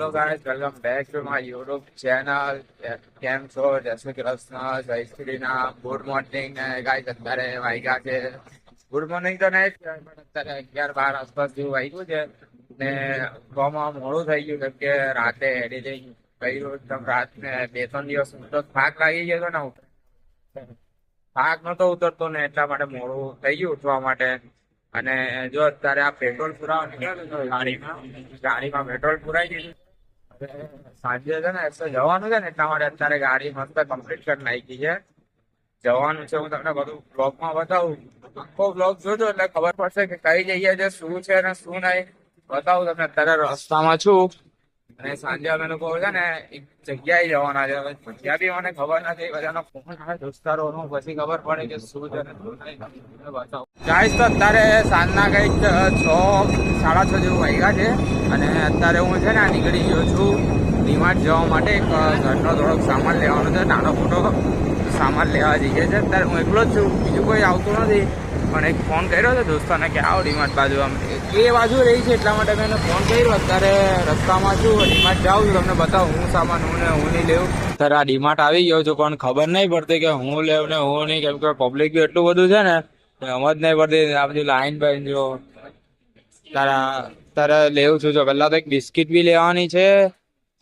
Hello guys welcome back to my YouTube channel કેમ છો જય કૃષ્ણ જય Shri Ram good morning guys અત્યારે વાગ્યા છે. ગુડ મોર્નિંગ તો નહીં, પણ અત્યારે અગિયાર બાર આસપાસ જેવું વાગ્યું છે. ને ગોમાં મોડું થઈ ગયું, કેમ કે રાતે એડિટિંગ કર્યું એકદમ રાત ને બે ત્રણ દિવસ તો થાક લાગી ગયો હતો ને થાક નતો ઉતરતો ને એટલા માટે મોડું થઈ ગયું ઉઠવા માટે. અને જો અત્યારે આ પેટ્રોલ પુરાવા નીકળ્યો ગાડીમાં ગાડીમાં પેટ્રોલ પુરાઈ હવે સાંજે છે ને એક્સે જવાનું છે ને, એટલા માટે અત્યારે ગાડી મસ્ત કમ્પ્લીટ કરી નાખી છે. જવાનું છે, હું તમને બધું બ્લોગમાં બતાવું. આખો બ્લોગ જોજો, એટલે ખબર પડશે કે કઈ જગ્યાએ છે, શું છે ને, શું નહીં. બતાવું તમને અત્યારે રસ્તામાં છું. અને સાંજે અમે લોકો છે ને એક જગ્યાએ જવાના છે. જગ્યા બી મને ખબર નથી, બધાનો ફોન આવે, દોસ્તારોનો, પછી ખબર પડે કે શું છે ગાઈસ તો અત્યારે સાંજના કંઈક છ, સાડા છ જેવું વાગ્યા છે. અને અત્યારે હું છે ને નીકળી ગયો છું ડીમાર્ટ જવા માટે. એક ઘરનો થોડોક સામાન લેવાનો છે, નાનો મોટો સામાન લેવા જઈએ છે. અત્યારે હું એકલો જ છું, બીજું કોઈ આવતું નથી. પણ એક ફોન કર્યો છે દોસ્તોને કે આવો ડીમાર્ટ બાજુ આમ. એ બાજુ રહી છે, એટલા માટે મેં ફોન કર્યો. અત્યારે રસ્તામાં છું ડીમાર્ટ જાઉં છું. તમને બતાવું, હું સામાન, હું ને હું નહીં લેવું. અત્યારે આ ડીમાર્ટ આવી ગયો છું, પણ ખબર નહીં પડતી કે હું લેવું ને હું નહીં. કેમ કે પબ્લિક બી એટલું બધું છે ને સમજ નહીં પડતી. આ બધી લાઈન બાઈન જો તારા, તારે લેવું છું જો. પહેલાં તો એક બિસ્કિટ બી લેવાની છે,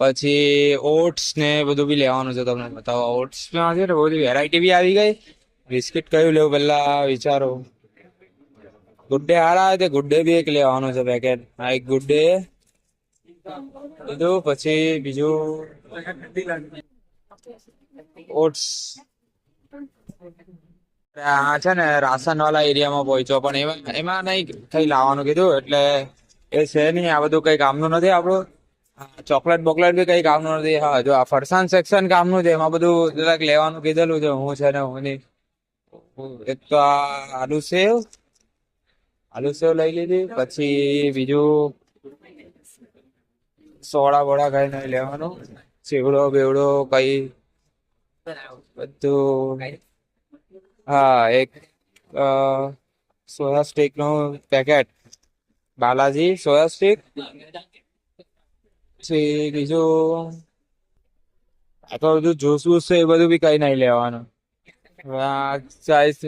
પછી ઓટ્સ ને બધું બી લેવાનું છે. તમને બતાવો ઓટ્સમાં છે ને બધી વેરાયટી બી આવી ગઈ. બિસ્કિટ કયું લેવું પહેલાં વિચારો. ગુડ ડે હારા તે ગુડ બી એક લેવાનું છે પેકેટ આ એક ગુડ લીધું પછી બીજું ઓટ્સ. આ છે ને રાશન વાળા એરિયામાં પહોંચ્યો, પણ એમાં એમાં નહીં કઈ લાવવાનું કીધું, એટલે એ છે નહીં, આ બધું કઈ કામનું નથી આપણું. ચોકલેટ બોકલેટ બી કઈ કામનું નથી. હા, જો આ ફરસાણ સેક્શન કામનું છે, એમાં બધું જરાક લેવાનું કીધેલું છે, હું છે ને હું નહીં. એક તો આ આલુ સેવ આલુ લઈ લીધી, પછી બીજું સોડા બોડા કઈ નહીં લેવાનું, ચીવડો બેવડો કઈ બધું હા, એક સોયા સ્ટીકનું પેકેટ, બાલાજી સોયા સ્ટીક, પછી બીજું આ તો બધું જ્યુસ છે એ બધું બી કઈ નહીં લેવાનું.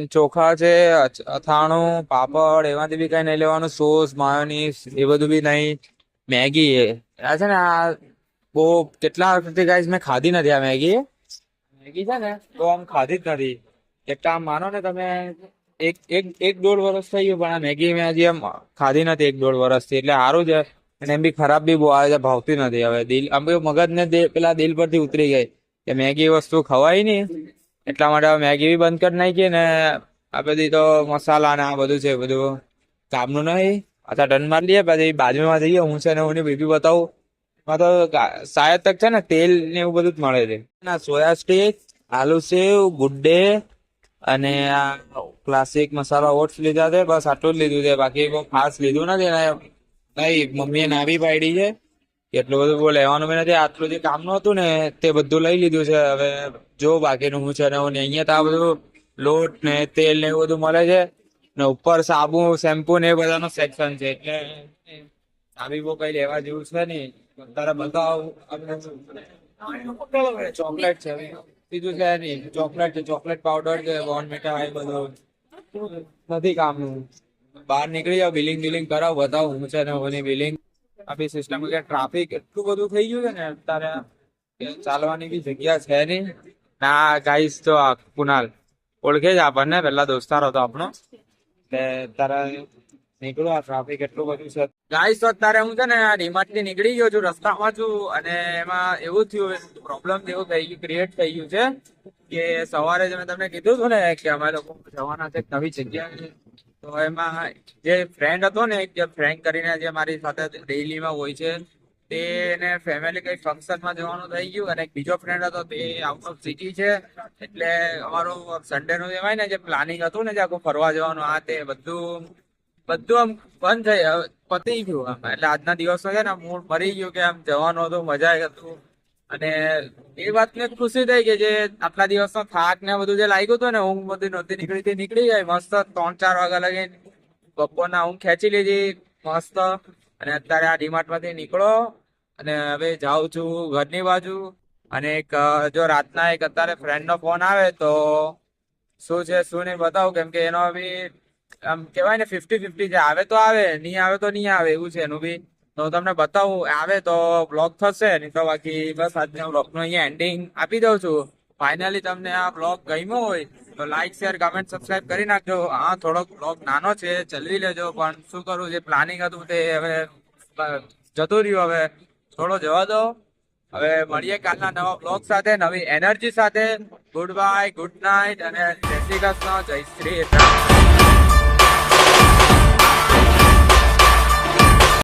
ચોખા છે અથાણું, પાપડ, એમાંથી બી કઈ નહીં લેવાનું, સોસ માયોની એ બધું બી નહીં. મેગી આ છે ને, આ બહુ કેટલા વખતથી ગાઈસ મેં ખાધી નથી આ મેગી? મેગી છે ને, તો આમ ખાધી જ નથી. એટલા આમ માનો ને તમે, એક એક એક દોઢ વર્ષ થઈ ગયું, પણ આ મેગી મેં હજી આમ ખાધી નથી એક દોઢ વર્ષથી એટલે સારું છે. અને એમ બી ખરાબ બી બહુ આવે છે, ભાવતી નથી. હવે દિલ, આમ કેવું મગજ ને પેલા દિલ પરથી ઉતરી ગઈ કે મેગી વસ્તુ ખવાય નહીં. એટલા માટે મેગી બી બંધ કરી નાખી ને આ બધી તો મસાલા ને આ બધું છે, બધું કામનું નહીં અથવા ટન મારી લઈએ, પછી બાજુમાં જઈએ, હું છે ને હું બીબી બતાવું. તો શાયદ તક છે ને તેલ ને એવું બધું જ મળે છે. ના, સોયા સ્ટીક, આલુ સેવ ગુડ ડે અને આ ક્લાસિક મસાલા ઓટ્સ લીધા છે, બસ આટલું જ લીધું છે, બાકી બહુ ખાસ લીધું નથી ને નહીં, મમ્મીએ ના પાડી છે. એટલું બધું બહુ લેવાનું બી નથી. આટલું જે કામનું હતું ને, તે બધું લઈ લીધું છે. હવે જો બાકીનું હું છે ને, હું ને અહીંયા તો આ બધું લોટ ને તેલ ને એવું બધું મળે છે. ને ઉપર સાબુ, શેમ્પુ ને એ બધાનું સેક્શન છે. એટલે સાબી બહુ કઈ લેવા જેવું છે નહીં. તારા બતાવ. ચોકલેટ છે. બીજું છે નહીં. ચોકલેટ છે. ચોકલેટ પાવડર છે બોર્ન મીઠા એ બધું. નથી કામનું. બહાર નીકળી જાવ બિલિંગ બિલિંગ કરાવ, બતાવું હું છે ને બિલિંગ આપી સિસ્ટમ કે ટ્રાફિક એટલું બધું થઈ ગયું છે ને, અત્યારે ચાલવાની બી જગ્યા છે નહીં. ના ગાઈસ તો કુનાલ ઓળખે જ આપણને પેલા દોસ્તાર હતો આપણો. એટલે તારા નીકળો આ ટ્રાફિક એટલું બધું છે. ગાઈસ તો અત્યારે હું છે ને ડીમાર્ટથી નીકળી ગયો છું, રસ્તામાં છું, અને એમાં એવું થયું પ્રોબ્લેમ જેવું થઈ ગયું ક્રિએટ થઈ ગયું છે, કે સવારે જ મેં તમને કીધું હતું ને, કે અમે લોકો જવાના છે નવી જગ્યાએ. તો એમાં જે ફ્રેન્ડ હતો ને, જે ફ્રેન્ડ કરીને જે મારી સાથે ડેઈલીમાં હોય છે તેને ફેમિલી કઈ ફંક્શનમાં જવાનું થઈ ગયું અને એક બીજો ફ્રેન્ડ હતો, તે આઉટ ઓફ સિટી છે. એટલે અમારું સન્ડે નું કહેવાય ને જે પ્લાનિંગ હતું ને, જે આખું ફરવા જવાનું, આ તે બધું બધું આમ બંધ થઈ, પતી ગયું આમ. એટલે આજના દિવસમાં છે ને મૂડ મરી ગયું કે આમ જવાનું હતું, મજા હતું. અને એ વાતને ખુશી થઈ કે જે આટલા દિવસનો થાક ને બધું જે લાગ્યું હતું ને, ઊંઘ બધી નહોતી નીકળી તે નીકળી ગઈ. મસ્ત ત્રણ ચાર વાગ્યા લગી બપોરના ઊંઘ ખેંચી લીધી, મસ્ત. અને અત્યારે આ ડીમાર્ટમાંથી નીકળો અને હવે જાઉં છું ઘરની બાજુ. અને એક, જો રાતના એક અત્યારે ફ્રેન્ડનો ફોન આવે તો શું છે, શું નહીં બતાવું. કેમ કે એનો બી, આમ કહેવાય ને ફિફ્ટી ફિફ્ટી છે આવે તો આવે, નહીં આવે તો નહીં આવે, એવું છે એનું બી. તો તમને બતાવું, આવે તો બ્લોગ થશે, નહીં તો બાકી બસ આજના બ્લોગનું અહીંયા એન્ડિંગ આપી દઉં છું. ફાઇનલી તમને આ બ્લોગ ગમ્યો હોય, તો લાઈક શેર કમેન્ટ સબસ્ક્રાઇબ કરી નાખજો. હા, થોડોક બ્લોગ નાનો છે, ચલવી લેજો, પણ શું કરું, જે પ્લાનિંગ હતું તે હવે જતું રહ્યું. હવે થોડો જવા દો. હવે મળીએ કાલના નવા બ્લોગ સાથે, નવી એનર્જી સાથે. ગુડ બાય ગુડ નાઇટ અને જય શ્રી કૃષ્ણ, જય શ્રી રામ.